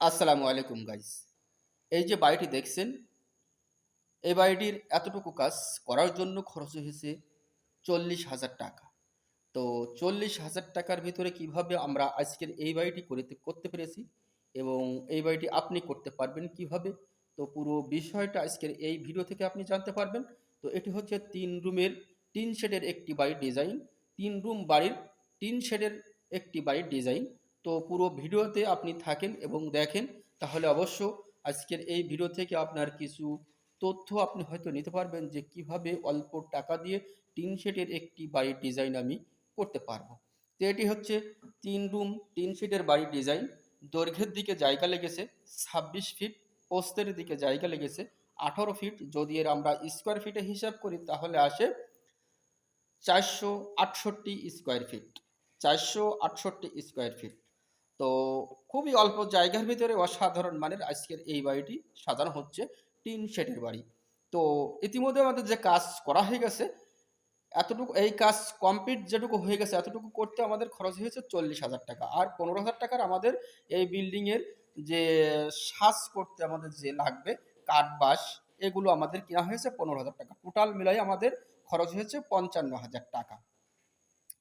আসসালামু আলাইকুম গাইস এই যে বাড়িটি দেখছেন, এই বাড়িটির এতটুকু কাজ করার জন্য খরচ হয়েছে চল্লিশ হাজার টাকা। তো চল্লিশ হাজার টাকার ভিতরে কীভাবে আমরা আজকের এই বাড়িটি করতে করতে পেরেছি এবং এই বাড়িটি আপনি করতে পারবেন কীভাবে? তো পুরো বিষয়টা আজকের এই ভিডিও থেকে আপনি জানতে পারবেন। তো এটি হচ্ছে তিন রুমের, তিন শেডের একটি বাড়ির ডিজাইন তিন রুম বাড়ির, তিন শেডের একটি বাড়ির ডিজাইন তো পুরো ভিডিওতে আপনি থাকেন এবং দেখেন, তাহলে অবশ্য আজকের এই ভিডিও থেকে আপনার কিছু তথ্য আপনি হয়তো নিতে পারবেন যে কীভাবে অল্প টাকা দিয়ে টিন শেডের একটি বাড়ির ডিজাইন আমি করতে পারব। তো এটি হচ্ছে তিন রুম তিন শেডের বাড়ির ডিজাইন। দৈর্ঘ্যের দিকে জায়গা লেগেছে ছাব্বিশ ফিট, পোস্তের দিকে জায়গা লেগেছে আঠারো ফিট। যদি এর আমরা স্কোয়ার ফিটে হিসাব করি, তাহলে আসে চারশো আটষট্টি স্কোয়ার ফিট, চারশো আটষট্টি স্কোয়ার ফিট। তো খুবই অল্প জায়গার ভিতরে অসাধারণ মানের আজকের এই বাড়িটি সাজানো হচ্ছে, টিন শেডের বাড়ি। তো ইতিমধ্যে আমাদের যে কাজ করা হয়ে গেছে, এতটুকু এই কাজ কমপ্লিট যেটুকু হয়ে গেছে, এতটুকু করতে আমাদের খরচ হয়েছে চল্লিশ হাজার টাকা। আর পনেরো হাজার টাকার আমাদের এই বিল্ডিংয়ের যে সাজ করতে আমাদের যে লাগবে, কাঠ, বাঁশ, এগুলো আমাদের কেনা হয়েছে পনেরো হাজার টাকা। টোটাল মিলাই আমাদের খরচ হয়েছে পঞ্চান্ন হাজার টাকা।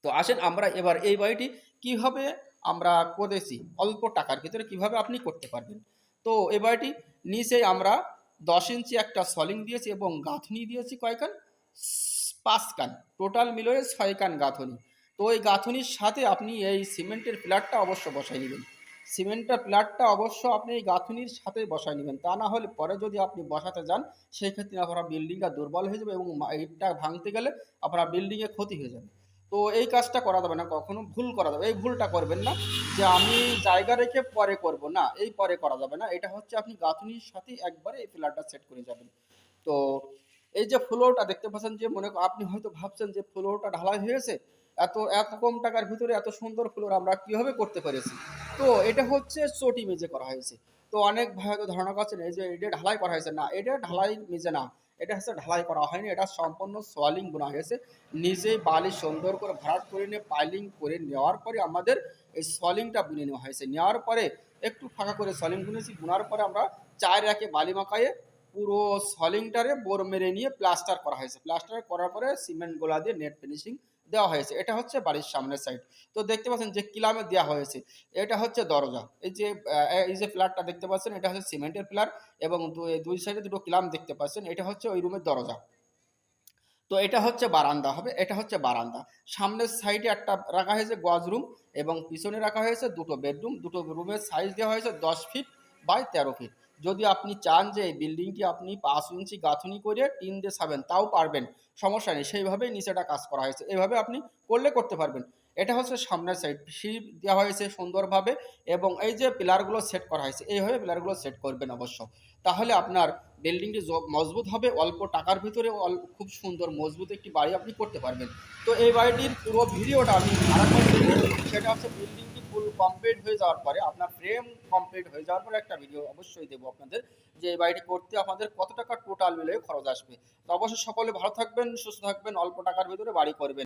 তো আসেন আমরা এবার এই বাড়িটি কীভাবে আমরা করেছি। অল্প টাকার ভিতরে কীভাবে আপনি করতে পারবেন? তো এই বাড়িটি নিচে আমরা দশ ইঞ্চি একটা সলিং দিয়েছি এবং গাঁথনি দিয়েছি কয়কান পাঁচ কান। টোটাল মিলিয়ে ছয় কান গাঁথনি। তো ওই গাঁথনির সাথে আপনি এই সিমেন্টের প্লাটটা অবশ্য বসাই নেবেন। সিমেন্টের প্লাটটা অবশ্য আপনি এই গাঁথনির সাথে বসাই নেবেন। তা না হলে পরে যদি আপনি বসাতে যান সেই ক্ষেত্রে আপনার বিল্ডিংটা দুর্বল হয়ে যাবে এবং ইটটা ভাঙতে গেলে আপনার বিল্ডিংয়ে ক্ষতি হয়ে যাবে। তো এই কাজটা করা যাবে না, কখনো ভুল করা যাবে এই ভুলটা করবেন না যে আমি জায়গা রেখে পরে করব না, এই পরে করা যাবে না। এটা হচ্ছে আপনি গাঁথনির সাথে একবারে এই ফ্ল্যাটটা সেট করে যাবেন। তো এই যে ফ্লোরটা দেখতে পাচ্ছেন যে মনে আপনি হয়তো ভাবছেন যে ফ্লোরটা ঢালাই হয়েছে এত এত কম টাকার ভিতরে এত সুন্দর ফ্লোর আমরা কীভাবে করতে পেরেছি? তো এটা হচ্ছে চটি মেজে করা হয়েছে। তো অনেক হয়তো ধারণা করছেন এই যে এটা ঢালাই করা হয়েছে। না, এটা ঢালাই মেজে না, এটা হচ্ছে ঢালাই করা হয়নি, এটা সম্পূর্ণ সোয়ালিং বোনা হয়েছে নিজেই বালি সুন্দর করে ভরাট করে নিয়ে, পাইলিং করে নেওয়ার পরে আমাদের এই সলিংটা বুনে নেওয়া হয়েছে। নেওয়ার পরে একটু ফাঁকা করে সলিং বুনেছি, বোনার পরে আমরা চার রাখে বালি মাখায়ে পুরো সলিংটারে বোর মেরে নিয়ে প্লাস্টার করা হয়েছে। প্লাস্টার করার পরে সিমেন্ট গোলা দিয়ে নেট ফিনিশিং দেওয়া হয়েছে। এটা হচ্ছে বাড়ির সামনের সাইড তো দেখতে পাচ্ছেন যে কিলামে দেওয়া হয়েছে। এটা হচ্ছে দরজা। এই যে এই যে ফ্ল্যাটটা দেখতে পাচ্ছেন, এটা হচ্ছে সিমেন্টের ফ্ল্যাট এবং দুই সাইডে দুটো কিলাম দেখতে পাচ্ছেন। এটা হচ্ছে ওই রুমের দরজা। তো এটা হচ্ছে বারান্দা হবে। এটা হচ্ছে বারান্দা। সামনের সাইডে একটা রাখা হয়েছে গজ রুম এবং পিছনে রাখা হয়েছে দুটো বেডরুম দুটো রুমের সাইজ দেওয়া হয়েছে দশ ফিট বাই তেরো ফিট যদি আপনি চান যে এই বিল্ডিংটি আপনি পাঁচ ইঞ্চি গাঁথনি করে টিন দিয়ে ছাবেন তাও পারবেন। সমস্যা নেই, সেইভাবেই নিচেটা কাজ করা হয়েছে। এইভাবে আপনি করলে করতে পারবেন। এটা হচ্ছে সামনের সাইড সিঁড়ি দেওয়া হয়েছে সুন্দরভাবে এবং এই যে পিলারগুলো সেট করা হয়েছে, এইভাবে পিলারগুলো সেট করবেন অবশ্য। তাহলে আপনার বিল্ডিংটি মজবুত হবে, অল্প টাকার ভিতরে খুব সুন্দর মজবুত একটি বাড়ি আপনি করতে পারবেন। তো এই বাড়িটির পুরো ভিডিওটা আমি সেটা হচ্ছে বিল্ডিংটি ফুল কমপ্লিট হয়ে যাওয়ার পরে, আপনার ফ্রেম কমপ্লিট হয়ে যাওয়ার পরে একটা ভিডিও অবশ্যই দেবো আপনাদের, যে এই বাড়িটি করতে আপনাদের কত টাকা টোটাল মিলে খরচ আসবে। তো অবশ্যই সকলে ভালো থাকবেন, সুস্থ থাকবেন, অল্প টাকার ভিতরে বাড়ি করবেন।